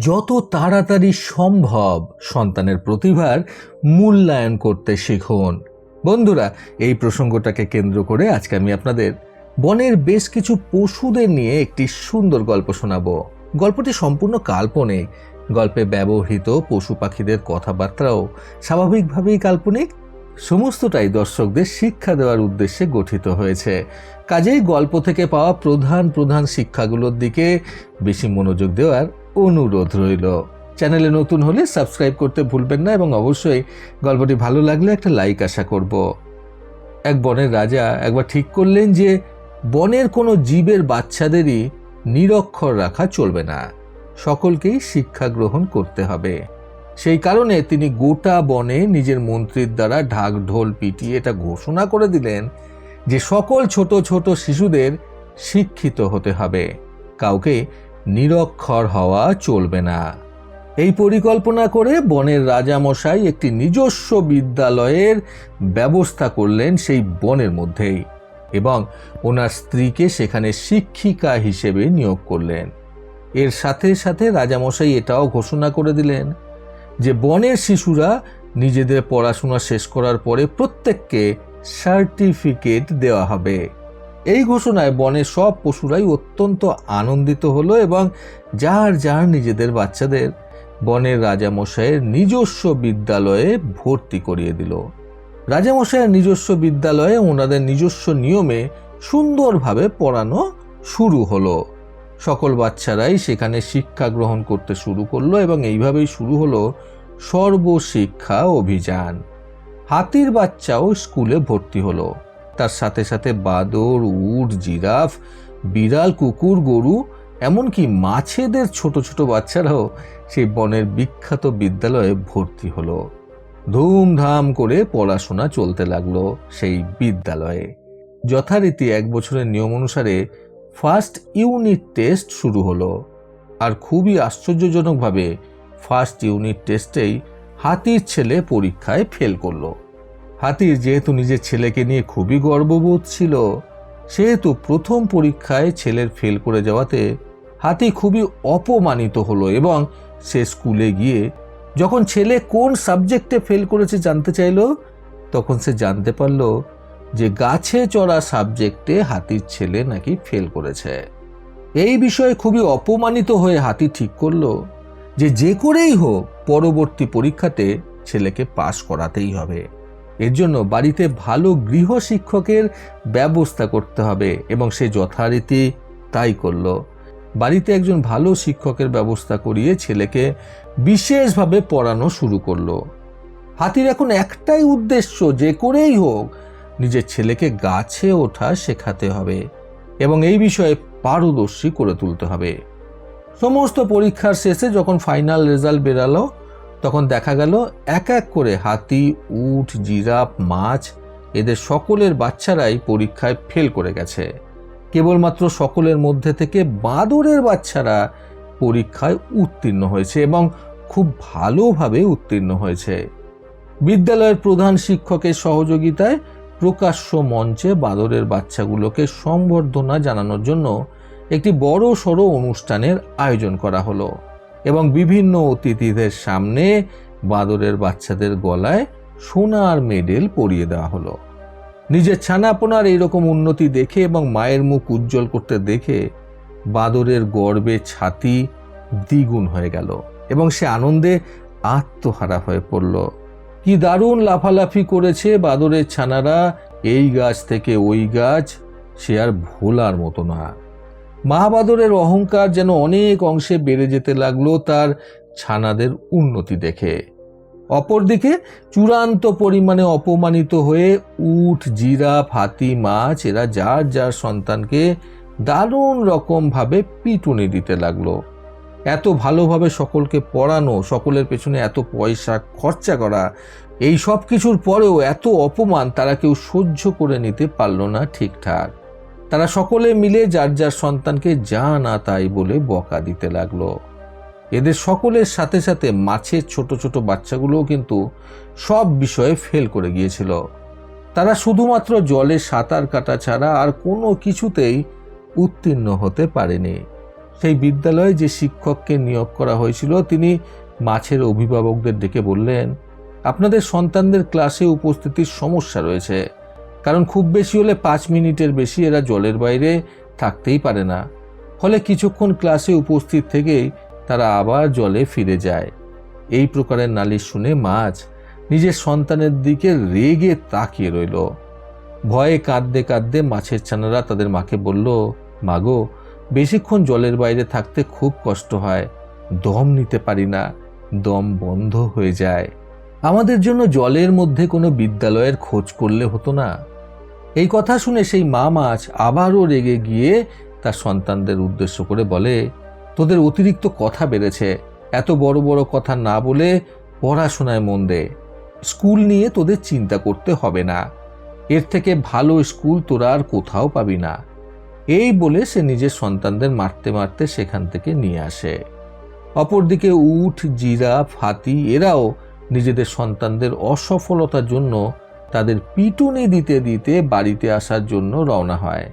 যত তাড়াতাড়ি সম্ভব সন্তানের প্রতিভার মূল্যায়ন করতে শিখুন। বন্ধুরা, এই প্রসঙ্গটাকে কেন্দ্র করে আজকে আমি আপনাদের বনের বেশ কিছু পশুদের নিয়ে একটি সুন্দর গল্প শোনাবো। গল্পটি সম্পূর্ণ কাল্পনিক। গল্পে ব্যবহৃত পশু পাখিদের কথাবার্তাও স্বাভাবিকভাবেই কাল্পনিক। সমস্তটাই দর্শকদের শিক্ষা দেওয়ার উদ্দেশ্যে গঠিত হয়েছে। কাজেই গল্প থেকে পাওয়া প্রধান প্রধান শিক্ষাগুলোর দিকে বেশি মনোযোগ দেওয়ার অনুরোধ রইল। চ্যানেলে নতুন হলে সাবস্ক্রাইব করতে ভুলবেন না এবং অবশ্যই গল্পটি ভালো লাগলে একটা লাইক আশা করব। এক বনের রাজা একবার ঠিক করলেন যে বনের কোনো জীবের বাচ্চাদেরই নিরক্ষর রাখা চলবে না। সকলকেই শিক্ষা গ্রহণ করতে হবে। সেই কারণে তিনি গোটা বনে নিজের মন্ত্রীর দ্বারা ঢাক ঢোল পিটিয়ে এটা ঘোষণা করে দিলেন যে সকল ছোট ছোট শিশুদের শিক্ষিত হতে হবে। কাউকে নিরক্ষর হওয়া চলবে না। এই পরিকল্পনা করে বনের রাজামশাই একটি নিজস্ব বিদ্যালয়ের ব্যবস্থা করলেন সেই বনের মধ্যেই এবং ওনার স্ত্রীকে সেখানে শিক্ষিকা হিসেবে নিয়োগ করলেন। এর সাথে সাথে রাজামশাই এটাও ঘোষণা করে দিলেন যে বনের শিশুরা নিজেদের পড়াশোনা শেষ করার পরে প্রত্যেককে সার্টিফিকেট দেওয়া হবে। এই ঘোষণায় বনের সব পশুরাই অত্যন্ত আনন্দিত হলো এবং যার যার নিজেদের বাচ্চাদের বনের রাজামশাইয়ের নিজস্ব বিদ্যালয়ে ভর্তি করিয়ে দিল। রাজামশাইয়ের নিজস্ব বিদ্যালয়ে ওনাদের নিজস্ব নিয়মে সুন্দরভাবে পড়ানো শুরু হলো। সকল বাচ্চারাই সেখানে শিক্ষা গ্রহণ করতে শুরু করল এবং এইভাবেই শুরু হলো সর্বশিক্ষা অভিযান। হাতির বাচ্চাও স্কুলে ভর্তি হলো। তার সাথে সাথে বাদর, উট, জিরাফ, বিড়াল, কুকুর, গরু, এমনকি মাছেদের ছোট ছোট বাচ্চারাও সেই বনের বিখ্যাত বিদ্যালয়ে ভর্তি হলো। ধুমধাম করে পড়াশোনা চলতে লাগল সেই বিদ্যালয়ে। যথারীতি এক বছরের নিয়ম অনুসারে ফার্স্ট ইউনিট টেস্ট শুরু হলো। আর খুবই আশ্চর্যজনকভাবে ফার্স্ট ইউনিট টেস্টেই হাতির ছেলে পরীক্ষায় ফেল করল। হাতির যেহেতু নিজের ছেলেকে নিয়ে খুবই গর্ববোধ ছিল, সেহেতু প্রথম পরীক্ষায় ছেলের ফেল করে যাওয়াতে হাতি খুবই অপমানিত হলো এবং সে স্কুলে গিয়ে যখন ছেলে কোন সাবজেক্টে ফেল করেছে জানতে চাইল, তখন সে জানতে পারল যে গাছে চড়া সাবজেক্টে হাতির ছেলে নাকি ফেল করেছে। এই বিষয়ে খুবই অপমানিত হয়ে হাতি ঠিক করল যে যে করেই হোক, পরবর্তী পরীক্ষাতে ছেলেকে পাশ করাতেই হবে। এর জন্য বাড়িতে ভালো গৃহ শিক্ষকের ব্যবস্থা করতে হবে এবং সে যথারীতি তাই করল। বাড়িতে একজন ভালো শিক্ষকের ব্যবস্থা করিয়ে ছেলেকে বিশেষভাবে পড়ানো শুরু করল। হাতির এখন একটাই উদ্দেশ্য, যে করেই হোক, নিজের ছেলেকে গাছে ওঠা শেখাতে হবে এবং এই বিষয়ে পারদর্শী করে তুলতে হবে। সমস্ত পরীক্ষার শেষে যখন ফাইনাল রেজাল্ট বেরালো তখন দেখা গেল এক এক করে হাতি, উট, জিরাফ, মাছ এদের সকলের বাচ্চারাই পরীক্ষায় ফেল করে গেছে। কেবলমাত্র সকলের মধ্যে থেকে বাদরের বাচ্চারা পরীক্ষায় উত্তীর্ণ হয়েছে এবং খুব ভালোভাবে উত্তীর্ণ হয়েছে। বিদ্যালয়ের প্রধান শিক্ষকের সহযোগিতায় প্রকাশ্য মঞ্চে বাদরের বাচ্চাগুলোকে সম্বর্ধনা জানানোর জন্য একটি বড় সড়ো অনুষ্ঠানের আয়োজন করা হলো। এবং বিভিন্ন অতিথিদের সামনে বাদরের বাচ্চাদের গলায় সোনার মেডেল পরিয়ে দেওয়া হলো। নিজের ছানাপোনার এইরকম উন্নতি দেখে এবং মায়ের মুখ উজ্জ্বল করতে দেখে বাদরের গর্বে ছাতি দ্বিগুণ হয়ে গেল এবং সে আনন্দে আত্মহারা হয়ে পড়ল। কি দারুণ লাফালাফি করেছে বাদরের ছানারা, এই গাছ থেকে ওই গাছ সে আর ভোলার মতো না। মহাবাদরের অহংকার যেন অনেক অংশে বেড়ে যেতে লাগল তার ছানাদের উন্নতি দেখে। অপরদিকে চূড়ান্ত পরিমাণে অপমানিত হয়ে উট, জিরাফ, হাতি, মাছ, এরা যার যার সন্তানকে দারুণ রকমভাবে পিটুনি দিতে লাগল। এত ভালোভাবে সকলকে পড়ানো, সকলের পেছনে এত পয়সা খরচা করা, এই সব কিছুর পরেও এত অপমান তারা কেউ সহ্য করে নিতে পারল না ঠিকঠাক। তারা সকলে মিলে যার যার সন্তানকে যা না তাই বলে বকা দিতে লাগল। এদের সকলের সাথে সাথে মাছের ছোট ছোট বাচ্চাগুলোও কিন্তু সব বিষয়ে ফেল করে গিয়েছিল। তারা শুধুমাত্র জলে সাঁতার কাটা ছাড়া আর কোনো কিছুতেই উত্তীর্ণ হতে পারেনি। সেই বিদ্যালয়ে যে শিক্ষককে নিয়োগ করা হয়েছিল, তিনি মাছের অভিভাবকদের ডেকে বললেন, আপনাদের সন্তানদের ক্লাসে উপস্থিতির সমস্যা রয়েছে। কারণ খুব বেশি হলে পাঁচ মিনিটের বেশি এরা জলের বাইরে থাকতেই পারে না। ফলে কিছুক্ষণ ক্লাসে উপস্থিত থেকেই তারা আবার জলে ফিরে যায়। এই প্রকারের নালিশ শুনে মাছ নিজের সন্তানের দিকে রেগে তাকিয়ে রইল। ভয়ে কাঁদতে কাঁদতে মাছের ছানারা তাদের মাকে বলল মাগো বেশিক্ষণ জলের বাইরে থাকতে খুব কষ্ট হয়। দম নিতে পারি না। দম বন্ধ হয়ে যায়। আমাদের জন্য জলের মধ্যে কোনো বিদ্যালয়ের খোঁজ করলে হতো না। এই কথা শুনে সেই মা মাছ আবারও রেগে গিয়ে তার সন্তানদের উদ্দেশ্য করে বলে, তোদের অতিরিক্ত কথা বেড়েছে। এত বড় বড় কথা না বলে পড়াশোনায় মন দে। স্কুল নিয়ে তোদের চিন্তা করতে হবে না। এর থেকে ভালো স্কুল তোরা আর কোথাও পাবি না। এই বলে সে নিজের সন্তানদের মারতে মারতে সেখান থেকে নিয়ে আসে। অপরদিকে উট জিরাফ হাতি এরাও নিজেদের সন্তানদের অসফলতার জন্য তাদের পিটুনি দিতে দিতে বাড়িতে আসার জন্য রওনা হয়।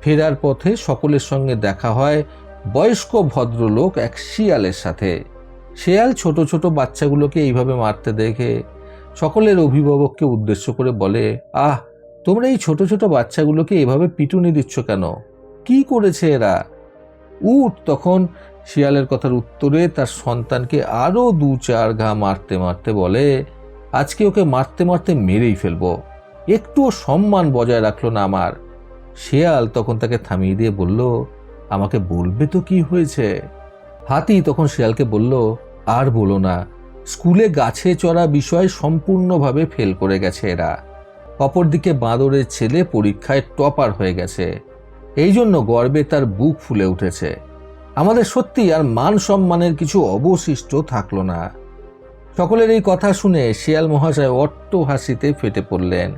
ফেরার পথে সকলের সঙ্গে দেখা হয় বয়স্ক ভদ্রলোক এক শিয়ালের সাথে। শেয়াল ছোট ছোট বাচ্চাগুলোকে এইভাবে মারতে দেখে সকলের অভিভাবককে উদ্দেশ্য করে বলে, আহ, তোমরা এই ছোট ছোট বাচ্চাগুলোকে এভাবে পিটুনি দিচ্ছ কেন? কি করেছে এরা? উঠ তখন শিয়ালের কথার উত্তরে তার সন্তানকে আরও দু চার ঘা মারতে মারতে বলে আজকে ওকে মারতে মারতে মেরেই ফেলব। একটুও সম্মান বজায় রাখল না আমার। শেয়াল তখন তাকে থামিয়ে দিয়ে বলল, আমাকে বলবে তো কি হয়েছে? হাতি তখন শেয়ালকে বলল, আর বলো না, স্কুলে গাছে চড়া বিষয় সম্পূর্ণভাবে ফেল করে গেছে এরা। অপরদিকে বাঁদরের ছেলে পরীক্ষায় টপার হয়ে গেছে। এই জন্য গর্বে তার বুক ফুলে উঠেছে। আমাদের সত্যি আর মান সম্মানের কিছু অবশিষ্ট থাকল না। সকলের এই কথা শুনে শিয়াল মহাশয় অট্ট হাসিতে ফেটে পড়লেন।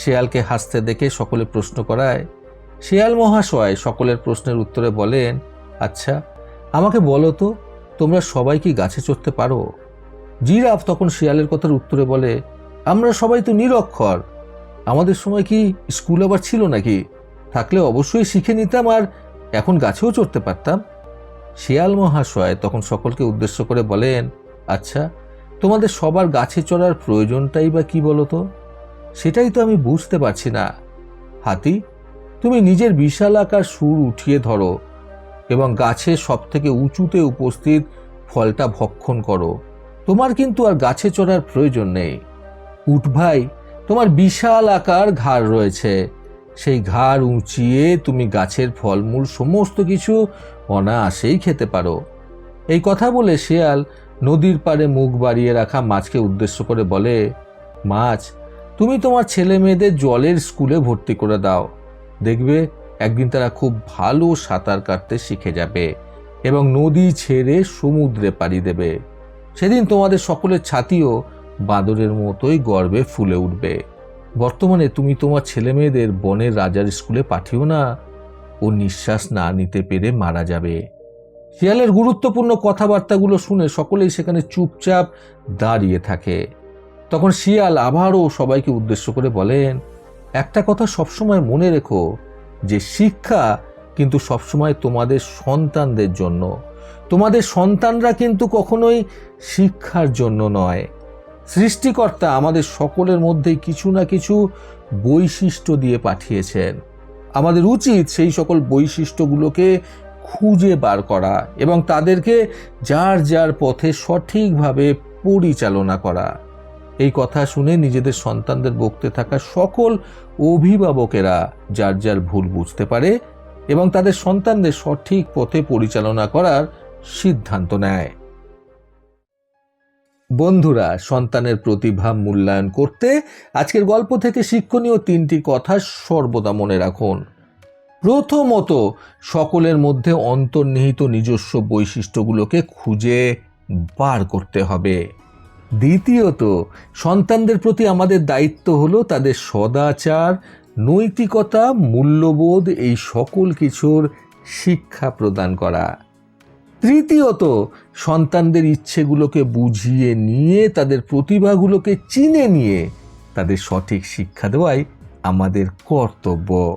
শিয়ালকে হাসতে দেখে সকলে প্রশ্ন করায়, শিয়াল মহাশয়, সকলের প্রশ্নের উত্তরে বলেন আচ্ছা আমাকে বলো তো, তোমরা সবাই কি গাছে চড়তে পারো জিরাফ তখন শিয়ালের কথার উত্তরে বলে, আমরা সবাই তো নিরক্ষর, আমাদের সময় কি স্কুল আবার ছিল নাকি? থাকলে অবশ্যই শিখে নিতাম আর এখন গাছেও চড়তে পারতাম। শিয়াল মহাশয় তখন সকলকে উদ্দেশ্য করে বলেন আচ্ছা তোমাদের সবার গাছে চড়ার প্রয়োজনটাই বা কি বলো তো সেটাই তো আমি বুঝতে পারছি না। হাতি, তুমি নিজের বিশাল আকার সুর উঠিয়ে ধরো এবং গাছে সব থেকে উঁচুতে উপস্থিত ফলটা ভক্ষণ করো। তোমার কিন্তু আর গাছে চড়ার প্রয়োজন নেই। উঠ ভাই, তোমার বিশাল আকার ঘাড় রয়েছে। সেই ঘাড় উঁচিয়ে তুমি গাছের ফলমূল সমস্ত কিছু অনায়াসেই খেতে পারো। এই কথা বলে শেয়াল নদীর পাড়ে মুখ বাড়িয়ে রাখা মাছকে উদ্দেশ্য করে বলে, মাছ, তুমি তোমার ছেলে মেয়েদের জলের স্কুলে ভর্তি করে দাও। দেখবে একদিন তারা খুব ভালো সাঁতার কাটতে শিখে যাবে এবং নদী ছেড়ে সমুদ্রে পাড়ি দেবে। সেদিন তোমাদের সকলের ছাতিও বাঁদরের মতোই গর্বে ফুলে উঠবে। বর্তমানে তুমি তোমার ছেলে মেয়েদের বনের রাজার স্কুলে পাঠিও না। ও নিঃশ্বাস না নিতে পেরে মারা যাবে। শিয়ালের গুরুত্বপূর্ণ কথাবার্তাগুলো শুনে সকলেই সেখানে চুপচাপ দাঁড়িয়ে থাকে। তখন শিয়াল আবারও সবাইকে উদ্দেশ্য করে বলেন, একটা কথা সবসময় মনে রেখো যে শিক্ষা কিন্তু সবসময় তোমাদের সন্তানদের জন্য। তোমাদের সন্তানরা কিন্তু কখনোই শিক্ষার জন্য নয়। সৃষ্টিকর্তা আমাদের সকলের মধ্যেই কিছু না কিছু বৈশিষ্ট্য দিয়ে পাঠিয়েছেন। আমাদের উচিত সেই সকল বৈশিষ্ট্যগুলোকে খুঁজে বার করা এবং তাদেরকে যার যার পথে সঠিকভাবে পরিচালনা করা। এই কথা শুনে নিজেদের সন্তানদের বকতে থাকা সকল অভিভাবকেরা যার যার ভুল বুঝতে পারে এবং তাদের সন্তানদের সঠিক পথে পরিচালনা করার সিদ্ধান্ত নেয়। বন্ধুরা, সন্তানের প্রতিভা মূল্যায়ন করতে আজকের গল্প থেকে শিক্ষণীয় তিনটি কথা সর্বদা মনে রাখুন। প্রথমত সকলের মধ্যে অন্তর্নিহিত নিজস্ব বৈশিষ্ট্যগুলোকে খুঁজে বার করতে হবে। দ্বিতীয়ত, সন্তানদের প্রতি আমাদের দায়িত্ব হলো তাদের সদাচার, নৈতিকতা, মূল্যবোধ, এই সকল কিছুর শিক্ষা প্রদান করা। তৃতীয়ত, সন্তানদের ইচ্ছেগুলোকে বুঝিয়ে নিয়ে, তাদের প্রতিভাগুলোকে চিনে নিয়ে তাদের সঠিক শিক্ষা দেওয়াই আমাদের কর্তব্য।